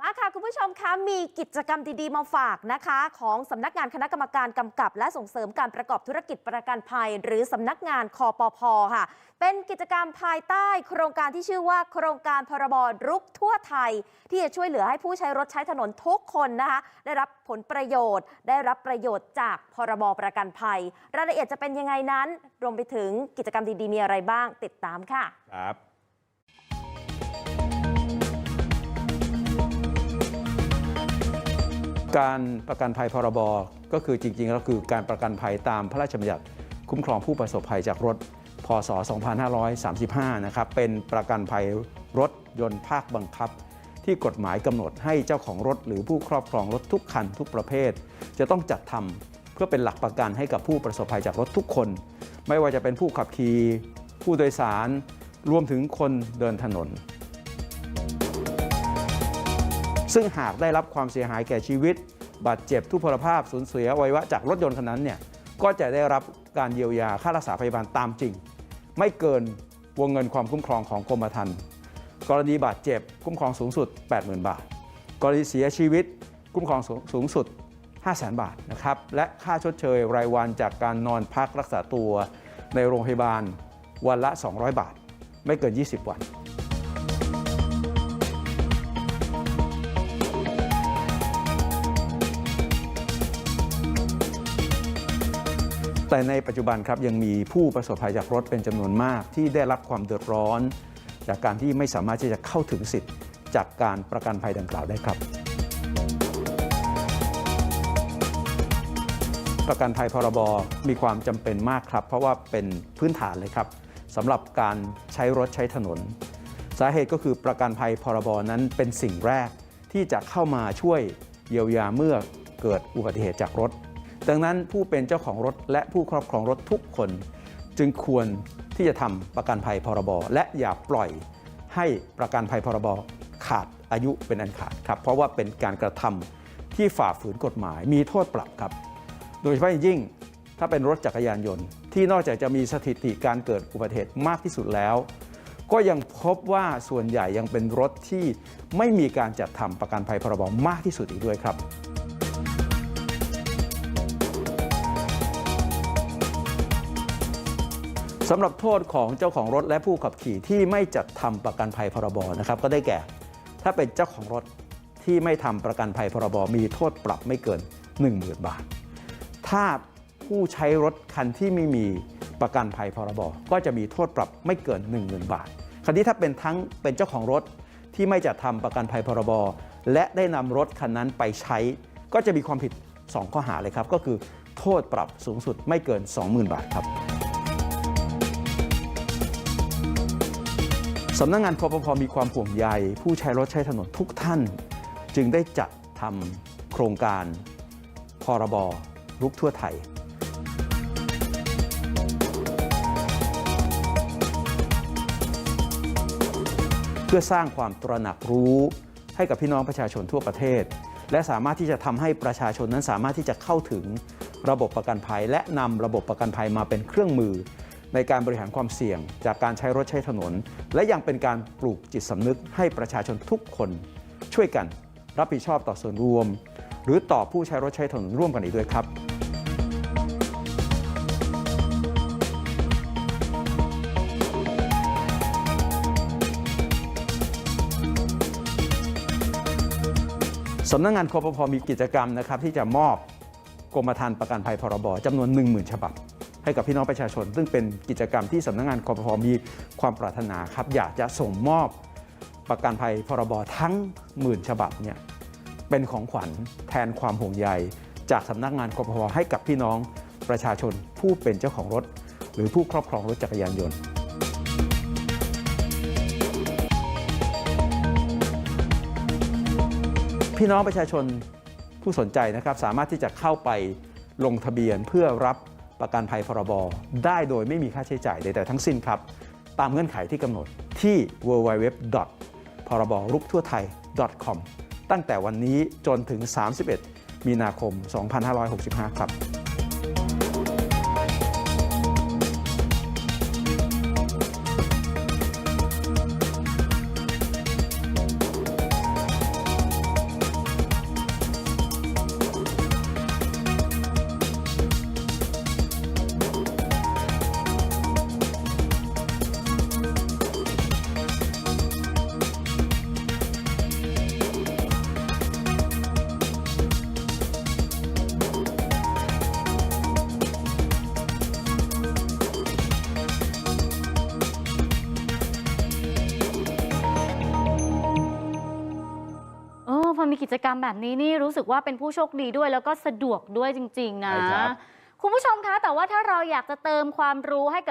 มาค่ะ คุณผู้ชมคะมีกิจกรรมดี ๆ มาฝากนะคะ ของสำนักงานคณะกรรมการกำกับ และส่งเสริมการประกอบธุรกิจประกันภัย หรือสำนักงานคอปพค่ะ เป็นกิจกรรมภายใต้โครงการที่ชื่อว่า โครงการพรบรุกทั่วไทย ที่จะช่วยเหลือให้ผู้ใช้รถใช้ถนนทุกคนนะคะ ได้รับผลประโยชน์ ได้รับประโยชน์จากพรบประกันภัย รายละเอียดจะเป็นยังไงนั้น รวมไปถึงกิจกรรมดีๆมีอะไรบ้างติดตามค่ะครับ การประกันภัยพรบก็คือจริงๆแล้วคือการประกันภัยตามพระราชบัญญัติคุ้มครองผู้ประสบภัยจากรถ พศ 2535 นะครับ เป็นประกันภัยรถยนต์ภาคบังคับ ที่กฎหมายกำหนดให้เจ้าของรถ หรือผู้ครอบครองรถทุกคันทุกประเภท จะต้องจัดทำเพื่อเป็นหลักประกันให้กับผู้ประสบภัยจากรถทุกคน ไม่ว่าจะเป็นผู้ขับขี่ผู้โดยสารรวมถึงคนเดินถนน ซึ่งหากได้รับความเสียหายแก่ชีวิต บาดเจ็บทุพพลภาพสูญเสียอวัยวะจากรถยนต์คันนั้นเนี่ยก็จะได้รับการเยียวยาค่ารักษาพยาบาลตามจริง ไม่เกินวงเงินความคุ้มครองของกรมธรรม์กรณีบาดเจ็บคุ้มครองสูงสุด 80,000 บาท กรณีเสียชีวิตคุ้มครองสูงส,งสุด 500,000 บาทนะครับและค่าชดเชยรายวันจากการนอนพักรักษาตัวในโรงพยาบาลวันละ 200 บาท ไม่เกิน 20 วัน แต่ในปัจจุบันครับยังมีผู้ประสบภัยจากรถเป็นจำนวนมาก ที่ได้รับความเดือดร้อน จากการที่ไม่สามารถที่จะเข้าถึงสิทธิ์ จากการประกันภัยดังกล่าวได้ครับ ประกันภัยพรบมีความจำเป็นมากครับ เพราะว่าเป็นพื้นฐานเลยครับสำหรับการใช้รถใช้ถนน สาเหตุก็คือประกันภัยพรบนั้นเป็นสิ่งแรกที่จะเข้ามาช่วยเยียวยาเมื่อเกิดอุบัติเหตุจากรถ ดังนั้นผู้เป็นเจ้าของรถและผู้ครอบครองรถทุกคน จึงควรที่จะทำประกันภัยพรบ และอย่าปล่อยให้ประกันภัยพรบ ขาดอายุเป็นอันขาดครับ เพราะว่าเป็นการกระทำที่ฝ่าฝืนกฎหมาย มีโทษปรับครับ โดยเฉพาะยิ่งถ้าเป็นรถจักรยานยนต์ ที่นอกจากจะมีสถิติการเกิดอุบัติเหตุมากที่สุดแล้ว ก็ยังพบว่าส่วนใหญ่ยังเป็นรถที่ไม่มีการจัดทำประกันภัยพรบมากที่สุดอีกด้วยครับ สำหรับโทษของเจ้าของรถและผู้ขับขี่ที่ไม่จัดทำประกันภัยพรบนะครับก็ได้แก่ ถ้าเป็นเจ้าของรถที่ไม่ทำประกันภัยพรบมีโทษปรับไม่เกิน 10,000 บาท ถ้าผู้ใช้รถคันที่ไม่มีประกันภัยพรบก็จะมีโทษปรับไม่เกิน 10,000 บาท คราวนี้ถ้าเป็นทั้งเป็นเจ้าของรถที่ไม่จัดทำประกันภัยพรบและได้นำรถคันนั้นไปใช้ ก็จะมีความผิด 2 ข้อหาเลยครับ ก็คือโทษปรับสูงสุดไม่เกิน 20,000 บาทครับ สำนักงงานคอปพมีความห่วงใย ผู้ใช้รถใช้ถนนทุกท่าน จึงได้จัดทำโครงการพรบรุกทั่วไทย เพื่อสร้างความตระหนักรู้ให้กับพี่น้องประชาชนทั่วประเทศ และสามารถที่จะทำให้ประชาชนนั้นสามารถที่จะเข้าถึงระบบประกันภัย และนำระบบประกันภัยมาเป็นเครื่องมือ ในการบริหารความเสี่ยง จากการใช้รถใช้ถนน และยังเป็นการปลูกจิตสำนึกให้ประชาชนทุกคน ช่วยกันรับผิดชอบต่อส่วนรวม หรือต่อผู้ใช้รถใช้ถนนร่วมกันอีกด้วยครับสำนักงงานคอปพมีกิจกรรมนะครับที่จะมอบกรมธรรม์ประกันภัยพรบจำนวน 10,000 ฉบับ ให้กับพี่น้องประชาชน ซึ่งเป็นกิจกรรมที่สำนักงานคอปพมีความปรารถนาครับ อยากจะส่งมอบประกันภัยพรบทั้งหมื่นฉบับเนี่ยเป็นของขวัญแทนความห่วงใย จากสำนักงานคอปพให้กับพี่น้องประชาชนผู้เป็นเจ้าของรถ หรือผู้ครอบครองรถจักรยานยนต์พี่น้องประชาชนผู้สนใจนะครับ สามารถที่จะเข้าไปลงทะเบียนเพื่อรับ ประกันภัยพรบได้โดยไม่มีค่าใช้จ่ายใดๆทั้งสิ้นครับ ตามเงื่อนไขที่กำหนดที่ www. พรบรุกทั่วไทย .com ตั้งแต่วันนี้จนถึง 31 มีนาคม 2565 ครับ มันมีกิจกรรมแบบนี้นี่รู้สึกว่าเป็นผู้โชคดีด้วย แล้วก็สะดวกด้วยจริง ๆ นะ ใช่ครับ คุณผู้ชมคะ แต่ว่าถ้าเราอยากจะเติมความรู้ให้กับ